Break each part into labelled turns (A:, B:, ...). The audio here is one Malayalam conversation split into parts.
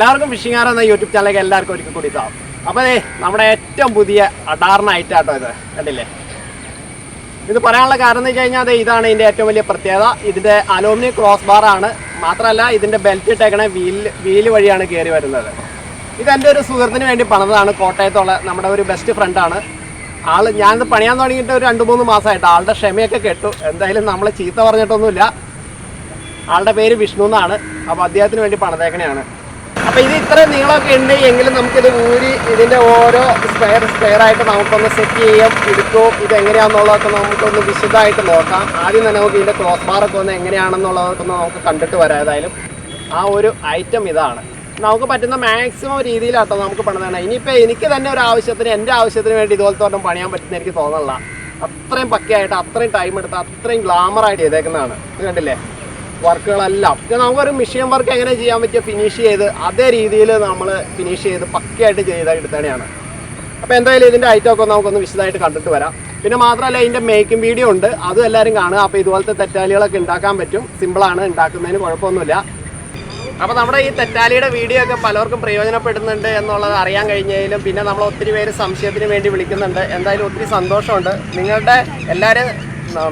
A: എല്ലാവർക്കും ഫിഷിംഗ് ആർ എന്ന യൂട്യൂബ് ചാനലിലേക്ക് എല്ലാവർക്കും ഒരിക്കൽ കൂടി ഇതാവും അപ്പോൾ അതെ നമ്മുടെ ഏറ്റവും പുതിയ അഡാറിന ഐറ്റാട്ടോ ഇത്. കണ്ടില്ലേ? ഇത് പറയാനുള്ള കാരണം എന്ന് വെച്ച് കഴിഞ്ഞാൽ അതെ ഇതാണ് ഇതിന്റെ ഏറ്റവും വലിയ പ്രത്യേകത. ഇതിന്റെ അലോമിനിയം ക്രോസ് ബാർ ആണ്. മാത്രമല്ല ഇതിന്റെ ബെൽറ്റ് ഇട്ടേക്കണ വീൽ വീൽ വഴിയാണ് കയറി വരുന്നത്. ഇത് എന്റെ ഒരു സുഹൃത്തിന് വേണ്ടി പണിതാണ് കോട്ടയത്തുള്ള നമ്മുടെ ഒരു ബെസ്റ്റ് ഫ്രണ്ടാണ് ആൾ ഞാനിത് പണിയാൻ തുടങ്ങിയിട്ട് ഒരു രണ്ട് മൂന്ന് മാസമായിട്ട്. ആളുടെ ക്ഷമയൊക്കെ കേട്ടു. എന്തായാലും നമ്മൾ ചീത്ത പറഞ്ഞിട്ടൊന്നുമില്ല. ആളുടെ പേര് വിഷ്ണു എന്നാണ്. അപ്പോൾ അദ്ദേഹത്തിന് വേണ്ടി പണിതേക്കണെയാണ്. അപ്പോൾ ഇത് ഇത്ര നീളമൊക്കെ ഉണ്ട്. എങ്കിലും നമുക്കിത് ഊരി ഇതിന്റെ ഓരോ സ്ക്വയർ സ്ക്വയർ ആയിട്ട് നമുക്കൊന്ന് സെറ്റ് ചെയ്യാം എടുക്കും. ഇത് എങ്ങനെയാണെന്നുള്ളതൊക്കെ നമുക്കൊന്ന് വിശദമായിട്ട് നോക്കാം. ആദ്യം തന്നെ നമുക്ക് ഇതിന്റെ ക്രോസ് ബാറൊക്കെ ഒന്ന് എങ്ങനെയാണെന്നുള്ളതൊക്കെ ഒന്ന് നമുക്ക് കണ്ടിട്ട് വരാം ഏതായാലും. ആ ഒരു ഐറ്റം ഇതാണ്. നമുക്ക് പറ്റുന്ന മാക്സിമം രീതിയിലാട്ടോ നമുക്ക് പണിതാണ് ഇനിയിപ്പോൾ എനിക്ക് തന്നെ ഒരു ആവശ്യത്തിന് എന്റെ ആവശ്യത്തിന് വേണ്ടി ഇതുപോലത്തെ ഒരെണ്ണം പണിയാൻ പറ്റുന്ന എനിക്ക് തോന്നണില്ല അത്രയും പക്കയായിട്ട് അത്രയും ടൈം എടുത്ത് അത്രയും ഗ്ലാമറായിട്ട് ചെയ്തേക്കുന്നതാണ്. കണ്ടില്ലേ? വർക്കുകളെല്ലാം. നമുക്കൊരു മിഷീൻ വർക്ക് എങ്ങനെ ചെയ്യാൻ പറ്റിയ ഫിനിഷ് ചെയ്ത് അതേ രീതിയിൽ നമ്മൾ ഫിനിഷ് ചെയ്ത് പക്കയായിട്ട് ചെയ്തായിട്ട് എടുത്തതാണ് അപ്പോൾ എന്തായാലും ഇതിന്റെ ഐറ്റം ഒക്കെ നമുക്കൊന്ന് വിശദമായിട്ട് കണ്ടിട്ട് വരാം. പിന്നെ മാത്രമല്ല ഇതിന്റെ മേക്കിംഗ് വീഡിയോ ഉണ്ട്. അതും എല്ലാവരും കാണുക. അപ്പോൾ ഇതുപോലത്തെ തെറ്റാലികളൊക്കെ ഉണ്ടാക്കാൻ പറ്റും. സിമ്പിളാണ് ഉണ്ടാക്കുന്നതിന് കുഴപ്പമൊന്നുമില്ല. അപ്പോൾ നമ്മുടെ ഈ തെറ്റാലിയുടെ വീഡിയോ ഒക്കെ പലർക്കും പ്രയോജനപ്പെടുന്നുണ്ട് എന്നുള്ളത് അറിയാൻ കഴിഞ്ഞാലും പിന്നെ നമ്മൾ ഒത്തിരി പേര് സംശയത്തിന് വേണ്ടി വിളിക്കുന്നുണ്ട്. എന്തായാലും ഒത്തിരി സന്തോഷമുണ്ട്. നിങ്ങളുടെ എല്ലാവരും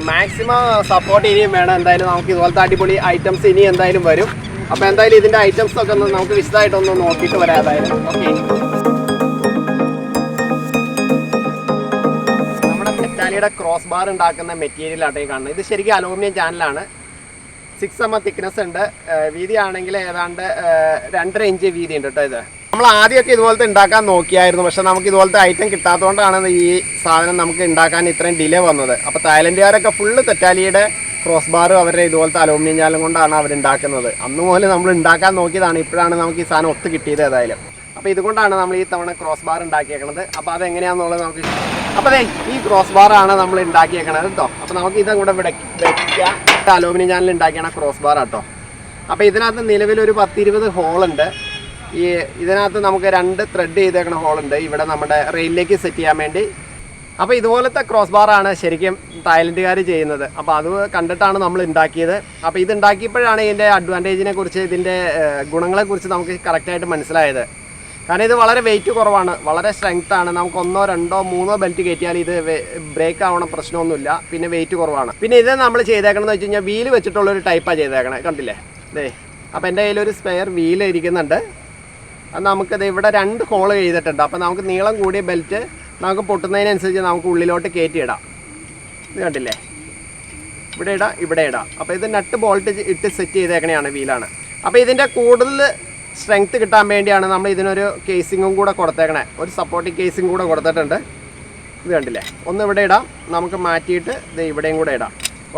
A: മാക്സിമം സപ്പോർട്ട് ഇനിയും വേണം. എന്തായാലും നമുക്ക് ഇതുപോലത്തെ അടിപൊളി ഐറ്റംസ് ഇനി എന്തായാലും വരും. അപ്പോൾ എന്തായാലും ഇതിന്റെ ഐറ്റംസ് ഒക്കെ ഒന്ന് നമുക്ക് വിശദമായിട്ടൊന്ന് നോക്കിയിട്ട് വരാം എന്തായാലും ഓക്കെ നമ്മുടെ തെറ്റാലിയുടെ ക്രോസ് ബാർ ഉണ്ടാക്കുന്ന മെറ്റീരിയൽ ആട്ടെ കാണുന്നത്. ഇത് ശരിക്കും അലൂമിനിയം ചാനലാണ് സിക്സ് എം തിക്നെസ് ഉണ്ട്. വീതി ആണെങ്കിൽ ഏതാണ്ട് രണ്ടര ഇഞ്ച് വീതി ഉണ്ട് കേട്ടോ ഇത്. നമ്മൾ ആദ്യമൊക്കെ ഇതുപോലത്തെ ഉണ്ടാക്കാൻ നോക്കിയായിരുന്നു. പക്ഷെ നമുക്ക് ഇതുപോലത്തെ ഐറ്റം കിട്ടാത്തതുകൊണ്ടാണ് ഈ സാധനം നമുക്ക് ഉണ്ടാക്കാൻ ഇത്രയും ഡിലേ വന്നത്. അപ്പോൾ തായ്ലൻഡുകാരൊക്കെ ഫുള്ള് തെറ്റാലിയുടെ ക്രോസ് ബാർ അവരുടെ ഇതുപോലത്തെ അലൂമിനിയം ജാലം കൊണ്ടാണ് അവർ ഉണ്ടാക്കുന്നത്. അന്ന് മുതൽ നമ്മൾ ഉണ്ടാക്കാൻ നോക്കിയതാണ്. ഇപ്പോഴാണ് നമുക്ക് ഈ സാധനം ഒത്ത് കിട്ടിയത് ഏതായാലും. അപ്പോൾ ഇതുകൊണ്ടാണ് നമ്മൾ ഈ തവണ ക്രോസ് ബാർ ഉണ്ടാക്കിയേക്കുന്നത് അപ്പോൾ അതെങ്ങനെയാണെന്നുള്ളത് നമുക്ക് അപ്പോൾ അതെ ഈ ക്രോസ് ബാറാണ് നമ്മൾ ഉണ്ടാക്കിയേക്കണത് കേട്ടോ. അപ്പോൾ നമുക്ക് ഇതും കൂടെ വെക്കാം അലൂമിനിയം ചാനൽ ഉണ്ടാക്കിയാണ് ക്രോസ് ബാർ കേട്ടോ. അപ്പോൾ ഇതിനകത്ത് നിലവിൽ നിലവിലൊരു പത്തിരുപത് ഹോളുണ്ട് ഈ ഇതിനകത്ത് നമുക്ക് രണ്ട് ത്രെഡ് ചെയ്തേക്കണ ഹോളുണ്ട് ഇവിടെ നമ്മുടെ റെയിലിലേക്ക് സെറ്റ് ചെയ്യാൻ വേണ്ടി. അപ്പോൾ ഇതുപോലത്തെ ക്രോസ് ബാറാണ് ശരിക്കും തായ്ലൻഡുകാർ ചെയ്യുന്നത്. അപ്പോൾ അത് കണ്ടിട്ടാണ് നമ്മൾ ഉണ്ടാക്കിയത് അപ്പോൾ ഇത് ഉണ്ടാക്കിയപ്പോഴാണ് ഇതിന്റെ അഡ്വാന്റേജിനെ കുറിച്ച് ഇതിന്റെ ഗുണങ്ങളെക്കുറിച്ച് നമുക്ക് കറക്റ്റായിട്ട് മനസ്സിലായത്. കാരണം ഇത് വളരെ വെയിറ്റ് കുറവാണ്. വളരെ സ്ട്രെങ്ത് ആണ്. നമുക്ക് ഒന്നോ രണ്ടോ മൂന്നോ ബെൽറ്റ് കയറ്റിയാൽ ഇത് ബ്രേക്ക് ആവണ പ്രശ്നമൊന്നുമില്ല. പിന്നെ വെയിറ്റ് കുറവാണ്. പിന്നെ ഇത് നമ്മൾ ചെയ്തേക്കണമെന്ന് വെച്ച് കഴിഞ്ഞാൽ വീൽ വെച്ചിട്ടുള്ള ഒരു ടൈപ്പാണ് ചെയ്തേക്കണേ. കണ്ടില്ലേ? ദേ. അപ്പോൾ എന്റെ കയ്യിലൊരു സ്പെയർ വീൽ ഇരിക്കുന്നുണ്ട്. നമുക്കത് ഇവിടെ രണ്ട് ഹോൾ ചെയ്തിട്ടുണ്ട്. അപ്പോൾ നമുക്ക് നീളം കൂടിയ ബെൽറ്റ് നമുക്ക് പൊട്ടുന്നതിനനുസരിച്ച് നമുക്ക് ഉള്ളിലോട്ട് കയറ്റിയിടാം ഇത് കണ്ടില്ലേ? ഇവിടെ ഇടാം ഇവിടെ ഇടാം. അപ്പോൾ ഇത് നട്ട് ബോൾട്ട് ഇട്ട് സെറ്റ് ചെയ്തേക്കണെയാണ് വീലാണ് അപ്പോൾ ഇതിന്റെ കൂടുതൽ സ്ട്രെങ്ത് കിട്ടാൻ വേണ്ടിയാണ് നമ്മൾ ഇതിനൊരു കേസിങ്ങും കൂടെ കൊടുത്തേക്കണേ. ഒരു സപ്പോർട്ടിങ് കേസിങ് കൂടെ കൊടുത്തിട്ടുണ്ട്. ഇത് കണ്ടില്ലേ? ഒന്ന് ഇവിടെ ഇടാം. നമുക്ക് മാറ്റിയിട്ട് ഇത് ഇവിടെയും കൂടെ ഇടാം.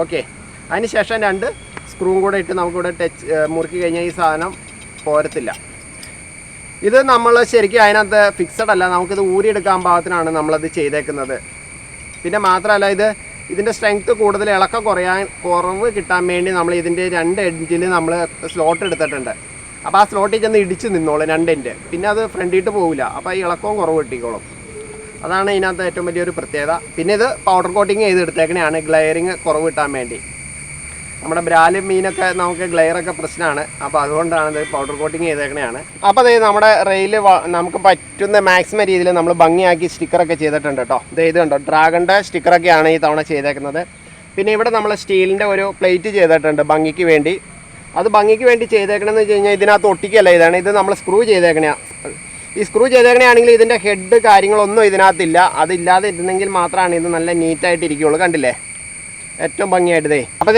A: ഓക്കെ അതിന് ശേഷം രണ്ട് സ്ക്രൂവും കൂടെ ഇട്ട് നമുക്കിവിടെ ടച്ച് മുറുക്കി കഴിഞ്ഞാൽ ഈ സാധനം പോരത്തില്ല. ഇത് നമ്മൾ ശരിക്കും അതിനകത്ത് ഫിക്സഡ് അല്ല. നമുക്കിത് ഊരിയെടുക്കാൻ പാകത്തിനാണ് നമ്മളത് ചെയ്തേക്കുന്നത്. പിന്നെ മാത്രമല്ല ഇത് ഇതിന്റെ സ്ട്രെങ്ത്ത് കൂടുതൽ ഇളക്ക കുറയാൻ കുറവ് കിട്ടാൻ വേണ്ടി നമ്മൾ ഇതിന്റെ രണ്ട് എഡ്ജിൽ നമ്മൾ സ്ലോട്ട് എടുത്തിട്ടുണ്ട്. അപ്പോൾ ആ സ്ലോട്ടിൽ ചെന്ന് ഇടിച്ച് നിന്നോളും രണ്ട് എൻഡ് പിന്നെ അത് ഫ്രണ്ടിട്ട് പോകില്ല അപ്പോൾ ഈ ഇളക്കവും കുറവ് കിട്ടിക്കോളും. അതാണ് ഇതിനകത്ത് ഏറ്റവും വലിയൊരു പ്രത്യേകത. പിന്നെ ഇത് പൗഡർ കോട്ടിങ് ചെയ്ത് എടുത്തേക്കണെയാണ് ഗ്ലെയറിങ് കുറവ് കിട്ടാൻ വേണ്ടി. നമ്മുടെ ബ്രാലും മീനൊക്കെ നമുക്ക് ഗ്ലെയറൊക്കെ പ്രശ്നമാണ്. അപ്പോൾ അതുകൊണ്ടാണ് ഇത് പൗഡർ കോട്ടിങ് ചെയ്തേക്കണെയാണ്. അപ്പോൾ അതേ നമ്മുടെ റെയിൽ നമുക്ക് പറ്റുന്ന മാക്സിമം രീതിയിൽ നമ്മൾ ഭംഗിയാക്കി സ്റ്റിക്കറൊക്കെ ചെയ്തിട്ടുണ്ട് കേട്ടോ ഇത് കണ്ടോ? ഡ്രാഗണിന്റെ സ്റ്റിക്കറൊക്കെയാണ് ഈ തവണ ചെയ്തേക്കുന്നത്. പിന്നെ ഇവിടെ നമ്മൾ സ്റ്റീലിന്റെ ഒരു പ്ലേറ്റ് ചെയ്തിട്ടുണ്ട് ഭംഗിക്ക് വേണ്ടി. അത് ഭംഗിക്ക് വേണ്ടി ചെയ്തേക്കണമെന്ന് വെച്ച് കഴിഞ്ഞാൽ ഇതിനകത്ത് ഒട്ടിക്കല്ല ഇതാണ്. ഇത് നമ്മൾ സ്ക്രൂ ചെയ്തേക്കണ ഈ സ്ക്രൂ ചെയ്തേക്കണെയാണെങ്കിൽ ഇതിന്റെ ഹെഡ് കാര്യങ്ങളൊന്നും ഇതിനകത്തില്ല. അതില്ലാതെ ഇരുന്നെങ്കിൽ മാത്രമാണ് ഇത് നല്ല നീറ്റായിട്ട് ഇരിക്കുകയുള്ളൂ കണ്ടില്ലേ? ഏറ്റവും ഭംഗിയായിട്ട് ദേ. അപ്പോൾ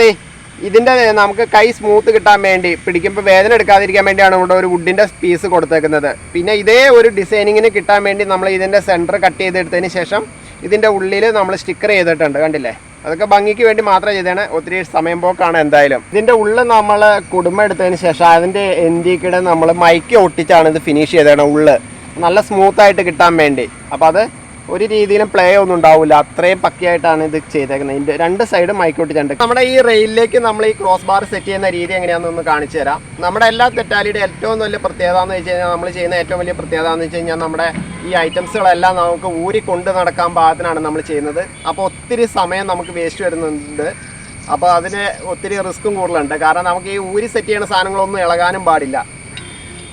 A: ഇതിന്റെ നമുക്ക് കൈ സ്മൂത്ത് കിട്ടാൻ വേണ്ടി പിടിക്കുമ്പോൾ വേദന എടുക്കാതിരിക്കാൻ വേണ്ടിയാണ് ഇവിടെ ഒരു വുഡിന്റെ പീസ് കൊടുത്തേക്കുന്നത്. പിന്നെ ഇതേ ഒരു ഡിസൈനിങ്ങിന് കിട്ടാൻ വേണ്ടി നമ്മൾ ഇതിന്റെ സെന്റർ കട്ട് ചെയ്തെടുത്തതിന് ശേഷം ഇതിന്റെ ഉള്ളിൽ നമ്മൾ സ്റ്റിക്കർ ചെയ്തിട്ടുണ്ട് കണ്ടില്ലേ? അതൊക്കെ ഭംഗിക്ക് വേണ്ടി മാത്രം ചെയ്തതാണ്. ഒത്തിരി സമയം പോക്കാണ് എന്തായാലും. ഇതിന്റെ ഉള്ളിൽ നമ്മൾ കുടുംബം എടുത്തതിന് ശേഷം അതിന്റെ എന്തിക്കിടെ നമ്മൾ മൈക്ക് ഒട്ടിച്ചാണ് ഇത് ഫിനിഷ് ചെയ്തതാണ് ഉള്ള്. നല്ല സ്മൂത്തായിട്ട് കിട്ടാൻ വേണ്ടി. അപ്പോൾ അത് ഒരു രീതിയിലും പ്ലേ ഒന്നും ഉണ്ടാവില്ല അത്രയും പക്കയായിട്ടാണ് ഇത് ചെയ്തേക്കുന്നത്. ഇതിന്റെ രണ്ട് സൈഡും മൈക്കോട്ടിട്ടുണ്ട് നമ്മുടെ ഈ റെയിലിലേക്ക് നമ്മൾ ഈ ക്രോസ് ബാർ സെറ്റ് ചെയ്യുന്ന രീതി എങ്ങനെയാണെന്നൊന്ന് കാണിച്ചു തരാം. നമ്മുടെ എല്ലാ തെറ്റാലിയുടെ ഏറ്റവും വലിയ പ്രത്യേകത എന്ന് വെച്ച് കഴിഞ്ഞാൽ നമ്മൾ ചെയ്യുന്ന ഏറ്റവും വലിയ പ്രത്യേകത എന്ന് വെച്ച് കഴിഞ്ഞാൽ നമ്മുടെ ഈ ഐറ്റംസുകളെല്ലാം നമുക്ക് ഊരി കൊണ്ട് നടക്കാൻ പാകത്തിനാണ് നമ്മൾ ചെയ്യുന്നത്. അപ്പോൾ ഒത്തിരി സമയം നമുക്ക് വേസ്റ്റ് വരുന്നുണ്ട്. അപ്പോൾ അതിന് ഒത്തിരി റിസ്ക്കും കൂടുതലുണ്ട്. കാരണം നമുക്ക് ഈ ഊരി സെറ്റ് ചെയ്യുന്ന സാധനങ്ങളൊന്നും ഇളകാനും പാടില്ല.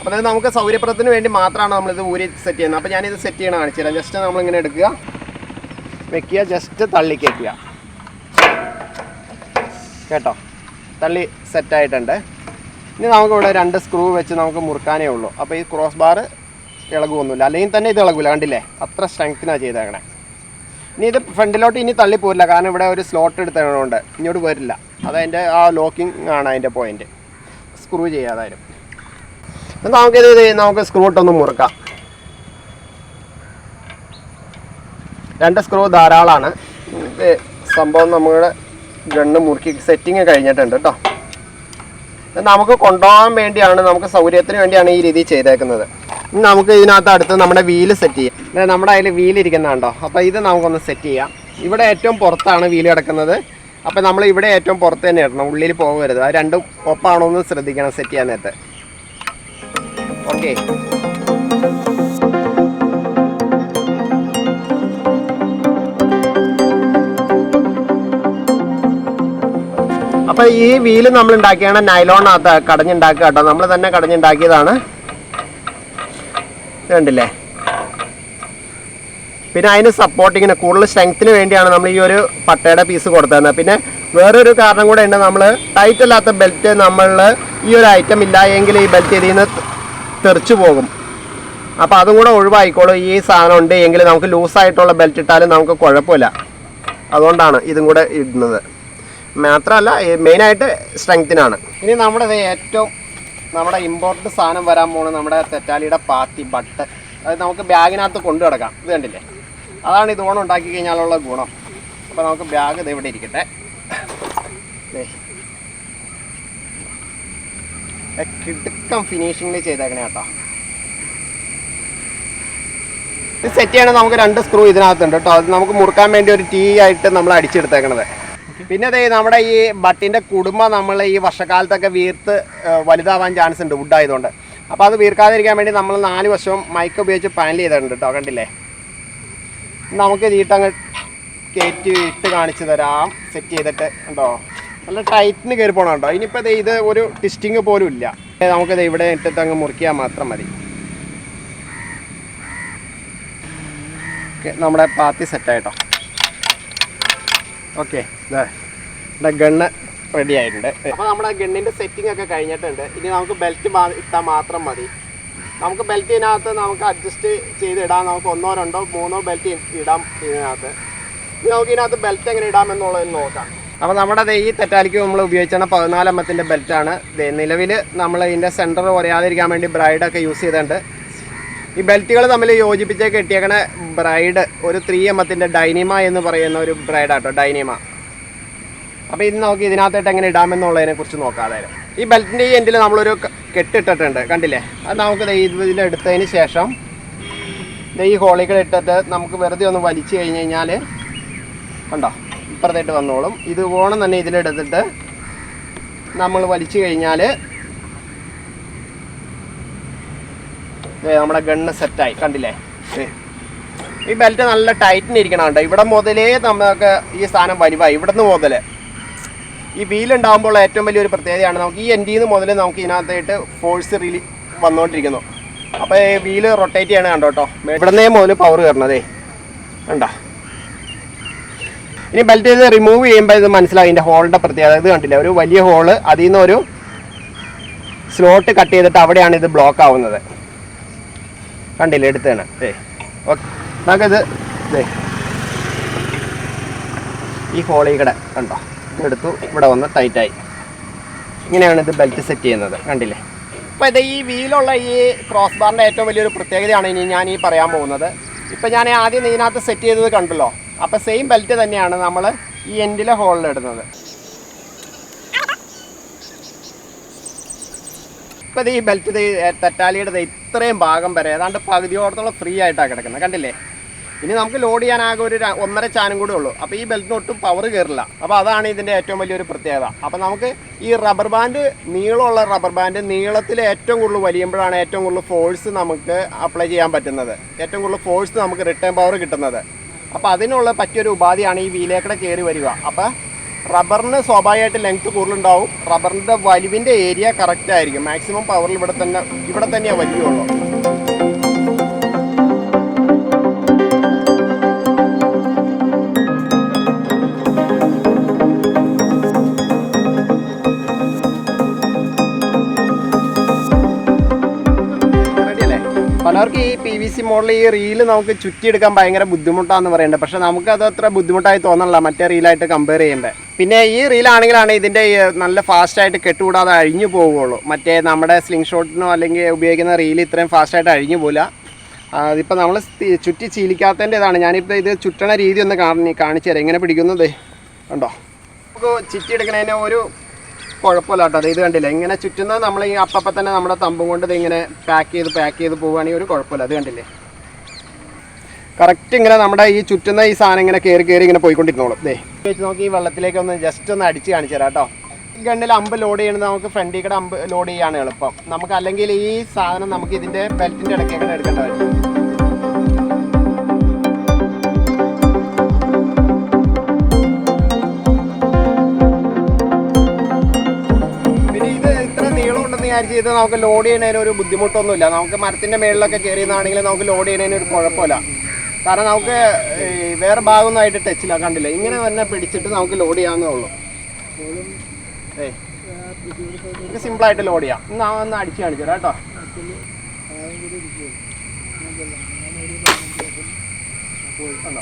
A: അപ്പോൾ അതായത് നമുക്ക് സൗകര്യപ്രദത്തിന് വേണ്ടി മാത്രമാണ് നമ്മളിത് ഊരി സെറ്റ് ചെയ്യുന്നത്. അപ്പോൾ ഞാനിത് സെറ്റ് ചെയ്യണം കാണിച്ചു തരാം. ജസ്റ്റ് നമ്മളിങ്ങനെ എടുക്കുക. വെക്കുക. ജസ്റ്റ് തള്ളി കയറ്റുക കേട്ടോ? തള്ളി സെറ്റായിട്ടുണ്ട് ഇനി നമുക്കിവിടെ രണ്ട് സ്ക്രൂ വെച്ച് നമുക്ക് മുറുക്കാനേ ഉള്ളൂ. അപ്പോൾ ഈ ക്രോസ് ബാർ ഇളകുമൊന്നുമില്ല അല്ലെങ്കിൽ തന്നെ ഇത് ഇളകില്ല കണ്ടില്ലേ? അത്ര സ്ട്രെങ്ത്തിനാണ് ചെയ്തേക്കണേ. ഇനി ഇത് ഫ്രണ്ടിലോട്ട് ഇനി തള്ളി പോരില്ല. കാരണം ഇവിടെ ഒരു സ്ലോട്ട് എടുത്തതുകൊണ്ട് ഇങ്ങോട്ട് വരില്ല. അതതിന്റെ ആ ലോക്കിംഗ് ആണ് അതിന്റെ പോയിന്റ് സ്ക്രൂ ചെയ്യാതായാലും നമുക്കിത് നമുക്ക് സ്ക്രൂ ഇട്ടൊന്ന് മുറുക്കാം. രണ്ട് സ്ക്രൂ ധാരാളമാണ് സംഭവം നമ്മുടെ ഗണ്ണ് മുറുക്കി സെറ്റിങ് കഴിഞ്ഞിട്ടുണ്ട് കേട്ടോ നമുക്ക് കൊണ്ടുപോകാൻ വേണ്ടിയാണ് നമുക്ക് സൗകര്യത്തിന് വേണ്ടിയാണ് ഈ രീതി ചെയ്തേക്കുന്നത്. നമുക്ക് ഇതിനകത്ത് അടുത്ത് നമ്മുടെ വീൽ സെറ്റ് ചെയ്യാം. നമ്മുടെ അതിൽ വീൽ ഇരിക്കുന്നുണ്ടോ അപ്പോൾ ഇത് നമുക്കൊന്ന് സെറ്റ് ചെയ്യാം. ഇവിടെ ഏറ്റവും പുറത്താണ് വീൽ കിടക്കുന്നത്. അപ്പോൾ നമ്മൾ ഇവിടെ ഏറ്റവും പുറത്ത് തന്നെ ഇടണം. ഉള്ളിൽ പോകരുത്. ആ രണ്ടും ഒപ്പാണോ എന്ന് ശ്രദ്ധിക്കണം സെറ്റ് ചെയ്യാൻ നേരത്തെ ഓക്കെ. അപ്പൊ ഈ വീൽ നമ്മൾ ഉണ്ടാക്കിയാണ് നൈലോണകത്ത് കടഞ്ഞുണ്ടാക്കുക കേട്ടോ. നമ്മൾ തന്നെ കടഞ്ഞുണ്ടാക്കിയതാണ്. കണ്ടില്ലേ? പിന്നെ അതിന് സപ്പോർട്ടിങ്ങിന് കൂടുതൽ സ്ട്രെങ്ത്തിന് വേണ്ടിയാണ് നമ്മൾ ഈ ഒരു പട്ടയുടെ പീസ് കൊടുത്തത്. പിന്നെ വേറൊരു കാരണം കൂടെ ഉണ്ട്. നമ്മൾ ടൈറ്റ് അല്ലാത്ത ബെൽറ്റ് നമ്മൾ ഈ ഒരു ഐറ്റം ഇല്ല എങ്കിൽ ഈ ബെൽറ്റ് ഇതിൽ നിന്ന് തെറിച്ചു പോകും. അപ്പോൾ അതും കൂടെ ഒഴിവായിക്കോളും. ഈ സാധനം ഉണ്ട് എങ്കിൽ നമുക്ക് ലൂസായിട്ടുള്ള ബെൽറ്റ് ഇട്ടാലും നമുക്ക് കുഴപ്പമില്ല. അതുകൊണ്ടാണ് ഇതും കൂടെ ഇടുന്നത്. മാത്രമല്ല മെയിനായിട്ട് സ്ട്രെങ്ത്തിനാണ് ഇനി നമ്മുടെ ഏറ്റവും നമ്മുടെ ഇമ്പോർട്ടന്റ് സാധനം വരാൻ പോകുന്നത് നമ്മുടെ തെറ്റാലിയുടെ പാത്തി ബട്ട് അത് നമുക്ക് ബാഗിനകത്ത് കൊണ്ടു കിടക്കാം ഇത് കണ്ടില്ലേ? അതാണ് ഇത് ഓണം ഉണ്ടാക്കി കഴിഞ്ഞാലുള്ള ഗുണം. അപ്പോൾ നമുക്ക് ബാഗ് ഇത് ഇവിടെ ഇരിക്കട്ടെ. കിടുക്കം ഫിനിഷിങ്ങിൽ ചെയ്തേക്കണേ കേട്ടോ. ഇത് സെറ്റ് ചെയ്യണത് നമുക്ക് രണ്ട് സ്ക്രൂ ഇതിനകത്തുണ്ട് കേട്ടോ. അത് നമുക്ക് മുറുക്കാൻ വേണ്ടി ഒരു ടീ ആയിട്ട് നമ്മൾ അടിച്ചെടുത്തേക്കണത്. പിന്നെ അതേ നമ്മുടെ ഈ ബട്ടിന്റെ കുടുംബം നമ്മൾ ഈ വർഷക്കാലത്തൊക്കെ വീർത്ത് വലുതാവാൻ ചാൻസ് ഉണ്ട് വുഡ് ആയതുകൊണ്ട്. അപ്പോൾ അത് വീർക്കാതിരിക്കാൻ വേണ്ടി നമ്മൾ നാല് വശവും മൈക്ക് ഉപയോഗിച്ച് പാനൽ ചെയ്തിട്ടുണ്ട് കേട്ടോ കണ്ടില്ലേ? നമുക്ക് ഇതിട്ടങ്ങ് കയറ്റി ഇട്ട് കാണിച്ചു തരാം സെറ്റ് ചെയ്തിട്ട് ഉണ്ടോ നല്ല ടൈറ്റിന് കയറി പോകണം കേട്ടോ. ഇനിയിപ്പോൾ ഇത് ഒരു ടിസ്റ്റിങ് പോലും ഇല്ല. നമുക്കിത് ഇവിടെ ഇട്ടിട്ട് അങ്ങ് മുറിക്കിയാൽ മാത്രം മതി. നമ്മുടെ പാത്തി സെറ്റായിട്ടോ ഓക്കെ ഇവിടെ ഗണ്ണ് റെഡി ആയിട്ടുണ്ട്. അപ്പോൾ നമ്മുടെ ഗണ്ണിന്റെ സെറ്റിംഗ് ഒക്കെ കഴിഞ്ഞിട്ടുണ്ട്. ഇനി നമുക്ക് ബെൽറ്റ് ഇട്ടാൽ മാത്രം മതി. നമുക്ക് ബെൽറ്റ് ഇതിനകത്ത് നമുക്ക് അഡ്ജസ്റ്റ് ചെയ്ത് ഇടാം. നമുക്ക് ഒന്നോ രണ്ടോ മൂന്നോ ബെൽറ്റ് ഇടാം ഇതിനകത്ത്. നമുക്ക് ഇതിനകത്ത് ബെൽറ്റ് എങ്ങനെ ഇടാമെന്നുള്ളത് നോക്കാം. അപ്പോൾ നമ്മുടെ ഈ തെറ്റാലിക്ക് നമ്മൾ ഉപയോഗിച്ചാണ് പതിനാലമ്മത്തിന്റെ ബെൽറ്റാണ് നിലവിൽ നമ്മൾ ഇതിന്റെ സെന്റർ കുറയാതിരിക്കാൻ വേണ്ടി ബ്രൈഡൊക്കെ യൂസ് ചെയ്തിട്ടുണ്ട്. ഈ ബെൽറ്റുകൾ തമ്മിൽ യോജിപ്പിച്ച് കെട്ടിയേക്കണ ബ്രൈഡ് ഒരു ത്രീ എമ്മത്തിന്റെ ഡൈനിമ എന്ന് പറയുന്ന ഒരു ബ്രൈഡാട്ടോ ഡൈനിമ അപ്പോൾ ഇത് നോക്കി ഇതിനകത്തായിട്ട് എങ്ങനെ ഇടാമെന്നുള്ളതിനെ കുറിച്ച് നോക്കാം അതായത്. ഈ ബെൽറ്റിന്റെ ഈ എൻഡിൽ നമ്മളൊരു കെട്ടിട്ടിട്ടുണ്ട് കണ്ടില്ലേ? അത് നമുക്ക് ഇതിലെടുത്തതിന് ശേഷം ഈ ഹോളികൾ ഇട്ടിട്ട് നമുക്ക് വെറുതെ ഒന്ന് വലിച്ചു കഴിഞ്ഞ് കഴിഞ്ഞാൽ കണ്ടോ? ഇപ്പുറത്തായിട്ട് വന്നോളും. ഇത് ഓണം തന്നെ ഇതിലെടുത്തിട്ട് നമ്മൾ വലിച്ചു കഴിഞ്ഞാൽ നമ്മുടെ ഗണ്ണ് സെറ്റായി. കണ്ടില്ലേ? ഈ ബെൽറ്റ് നല്ല ടൈറ്റിന് ഇരിക്കണം കേട്ടോ. ഇവിടെ മുതലേ നമുക്ക് ഈ സാധനം വലിവായി ഇവിടുന്ന് മുതൽ ഈ വീലുണ്ടാകുമ്പോൾ ഏറ്റവും വലിയൊരു പ്രത്യേകതയാണ് നമുക്ക് ഈ എൻഡിൽ നിന്ന് മുതൽ നമുക്ക് ഇതിനകത്തായിട്ട് ഫോഴ്സ് റിലീ വന്നുകൊണ്ടിരിക്കുന്നു അപ്പോൾ ഈ വീൽ റൊട്ടേറ്റ് ചെയ്യണം കണ്ടോ കേട്ടോ ഇവിടുന്നേ മുതൽ പവർ കയറണതേ കണ്ടോ? ഇനി ബെൽറ്റ് ചെയ്ത് റിമൂവ് ചെയ്യുമ്പോൾ ഇത് മനസ്സിലാവും ഇതിന്റെ ഹോളിന്റെ പ്രത്യേകത. ഇത് കണ്ടില്ലേ? ഒരു വലിയ ഹോൾ അതിൽ നിന്ന് ഒരു സ്ലോട്ട് കട്ട് ചെയ്തിട്ട് അവിടെയാണ് ഇത് ബ്ലോക്ക് ആവുന്നത്. കണ്ടില്ല? എടുത്താണ് ഏ ഓക്കെ നമുക്കിത് ദേ. ഈ ഹോളിൽ കട കണ്ടോ? എടുത്തു. ഇവിടെ വന്ന് ടൈറ്റായി ഇങ്ങനെയാണ് ഇത് ബെൽറ്റ് സെറ്റ് ചെയ്യുന്നത്. കണ്ടില്ലേ? അപ്പോൾ ഇത് ഈ വീലുള്ള ഈ ക്രോസ് ബാറിന്റെ ഏറ്റവും വലിയൊരു പ്രത്യേകതയാണ് ഇനി ഞാൻ ഈ പറയാൻ പോകുന്നത്. ഇപ്പം ഞാൻ ആദ്യം ഇതിനകത്ത് സെറ്റ് ചെയ്തത് കണ്ടല്ലോ? അപ്പോൾ സെയിം ബെൽറ്റ് തന്നെയാണ് നമ്മൾ ഈ എൻഡിലെ ഹോളിൽ ഇടുന്നത്. ഇപ്പം ഈ ബെൽറ്റ് തെറ്റാലിയുടെ ഇത്രയും ഭാഗം വരെ ഏതാണ്ട് പകുതിയോടത്തോളം ഫ്രീ ആയിട്ടാണ് കിടക്കുന്നത്. കണ്ടില്ലേ? ഇനി നമുക്ക് ലോഡ് ചെയ്യാനാകെ ഒരു ഒന്നര ചാനും കൂടെ ഉള്ളൂ. അപ്പോൾ ഈ ബെൽറ്റിന് ഒട്ടും പവർ കയറില്ല അപ്പോൾ അതാണ് ഇതിന്റെ ഏറ്റവും വലിയൊരു പ്രത്യേകത. അപ്പോൾ നമുക്ക് ഈ റബ്ബർ ബാൻഡ് നീളമുള്ള റബ്ബർ ബാൻഡ് നീളത്തിൽ ഏറ്റവും കൂടുതൽ വലിയുമ്പോഴാണ് ഏറ്റവും കൂടുതൽ ഫോഴ്സ് നമുക്ക് അപ്ലൈ ചെയ്യാൻ പറ്റുന്നത്. ഏറ്റവും കൂടുതൽ ഫോഴ്സ് നമുക്ക് റിട്ടേൺ പവർ കിട്ടുന്നത്. അപ്പോൾ അതിനുള്ള പറ്റിയൊരു ഉപാധിയാണ് ഈ വീലേക്കടെ കയറി വരിക. അപ്പോൾ റബ്ബറിന് സ്വാഭാവികമായിട്ട് ലെങ്ത് കൂടുതലുണ്ടാവും. റബ്ബറിന്റെ വലിവിന്റെ ഏരിയ കറക്റ്റ് ആയിരിക്കും. മാക്സിമം പവറിൽ ഇവിടെ തന്നെ ഇവിടെ തന്നെയാണ് വലിയുള്ളൂ. പലർക്കും ഈ പി വി സി മോഡൽ ഈ റീൽ നമുക്ക് ചുറ്റിയെടുക്കാൻ ഭയങ്കര ബുദ്ധിമുട്ടാന്ന് പറയുന്നുണ്ട് പക്ഷെ നമുക്ക് അത് അത്ര ബുദ്ധിമുട്ടായി തോന്നണില്ല മറ്റേ റീലായിട്ട് കമ്പയർ ചെയ്യുമ്പോൾ പിന്നെ ഈ റീലാണെങ്കിലാണ് ഇതിന്റെ നല്ല ഫാസ്റ്റായിട്ട് കെട്ടുകൂടാതെ അഴിഞ്ഞു പോവുകയുള്ളൂ. മറ്റേ നമ്മുടെ സ്ലിംഗ് ഷോട്ടിനോ അല്ലെങ്കിൽ ഉപയോഗിക്കുന്ന റീൽ ഇത്രയും ഫാസ്റ്റായിട്ട് അഴിഞ്ഞു പോകില്ല അതിപ്പോൾ നമ്മൾ ചുറ്റി ചീലിക്കാത്തതിന്റെ ഇതാണ് ഞാനിപ്പോൾ ഇത് ചുറ്റണ രീതി ഒന്ന് കാണി കാണിച്ചു തരാം. എങ്ങനെ പിടിക്കുന്നത്? ഉണ്ടോ നമുക്ക് ചുറ്റി എടുക്കണതിന് ഒരു കുഴപ്പമില്ല കേട്ടോ അത് ഇത് കണ്ടില്ല? ഇങ്ങനെ ചുറ്റുന്നത് നമ്മൾ ഈ അപ്പം തന്നെ നമ്മുടെ തമ്പും കൊണ്ട് ഇത് ഇങ്ങനെ പാക്ക് ചെയ്ത് പാക്ക് ചെയ്ത് പോവുകയാണെങ്കിൽ ഒരു കുഴപ്പമില്ല. അത് കണ്ടില്ലേ? കറക്റ്റ് ഇങ്ങനെ നമ്മുടെ ഈ ചുറ്റുന്ന ഈ സാധനം ഇങ്ങനെ കയറി കയറി ഇങ്ങനെ പോയിക്കൊണ്ടിരുന്നോളും. ദേ. വെച്ച് നോക്കി ഈ വെള്ളത്തിലേക്ക് ഒന്ന് ജസ്റ്റ് ഒന്ന് അടിച്ച് കാണിച്ചു തരാം കേട്ടോ. ഈ ഗണ്ണിൽ അമ്പ് ലോഡ് ചെയ്യണത് നമുക്ക് ഫ്രണ്ടിൽ കൂടെ അമ്പ് ലോഡ് ചെയ്യാണ് എളുപ്പം. നമുക്ക് അല്ലെങ്കിൽ ഈ സാധനം നമുക്ക് ഇതിന്റെ ബെൽറ്റിന്റെ ഇടയ്ക്കൊക്കെ എടുക്കേണ്ട വിചാരിച്ച് ഇത് നമുക്ക് ലോഡ് ചെയ്യുന്നതിന് ഒരു ബുദ്ധിമുട്ടൊന്നുമില്ല. നമുക്ക് മരത്തിന്റെ മേളിലൊക്കെ കയറിയെന്നാണെങ്കിൽ നമുക്ക് ലോഡ് ചെയ്യുന്നതിന് ഒരു കുഴപ്പമില്ല. കാരണം നമുക്ക് വേറെ ഭാഗമൊന്നും ആയിട്ട് ടച്ചില്ല കണ്ടില്ല? ഇങ്ങനെ തന്നെ പിടിച്ചിട്ട് നമുക്ക് ലോഡ് ചെയ്യാവുന്നേ ഉള്ളൂ. ഏയ് ഇത് സിമ്പിളായിട്ട് ലോഡ് ചെയ്യാം. ഇന്ന് ഒന്ന് അടിച്ച് കാണിച്ചു കേട്ടോ. കണ്ടോ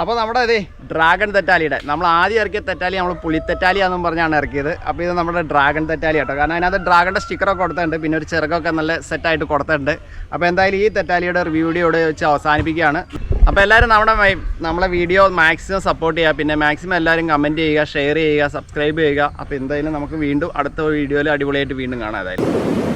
A: അപ്പോൾ നമ്മുടെ ഇതേ ഡ്രാഗൺ തെറ്റാലിയുടെ. നമ്മൾ ആദ്യം ഇറക്കിയ തെറ്റാലി നമ്മൾ പുളിത്തെറ്റാലിയാണെന്നും പറഞ്ഞാണ് ഇറക്കിയത്. അപ്പോൾ ഇത് നമ്മുടെ ഡ്രാഗൺ തെറ്റാലി കേട്ടോ. കാരണം അതിനകത്ത് ഡ്രാഗണിന്റെ സ്റ്റിക്കറൊക്കെ കൊടുത്തിട്ടുണ്ട്. പിന്നെ ഒരു ചിറകൊക്കെ നല്ല സെറ്റായിട്ട് കൊടുത്തിട്ടുണ്ട്. അപ്പോൾ എന്തായാലും ഈ തെറ്റാലിയുടെ ഒരു വീഡിയോ ഇവിടെ വെച്ച് അവസാനിപ്പിക്കുകയാണ്. അപ്പോൾ എല്ലാവരും നമ്മുടെ നമ്മളെ വീഡിയോ മാക്സിമം സപ്പോർട്ട് ചെയ്യുക. പിന്നെ മാക്സിമം എല്ലാവരും കമന്റ് ചെയ്യുക ഷെയർ ചെയ്യുക സബ്സ്ക്രൈബ് ചെയ്യുക. അപ്പോൾ എന്തായാലും നമുക്ക് വീണ്ടും അടുത്ത വീഡിയോയിൽ അടിപൊളിയായിട്ട് വീണ്ടും കാണാം. ഏതായാലും.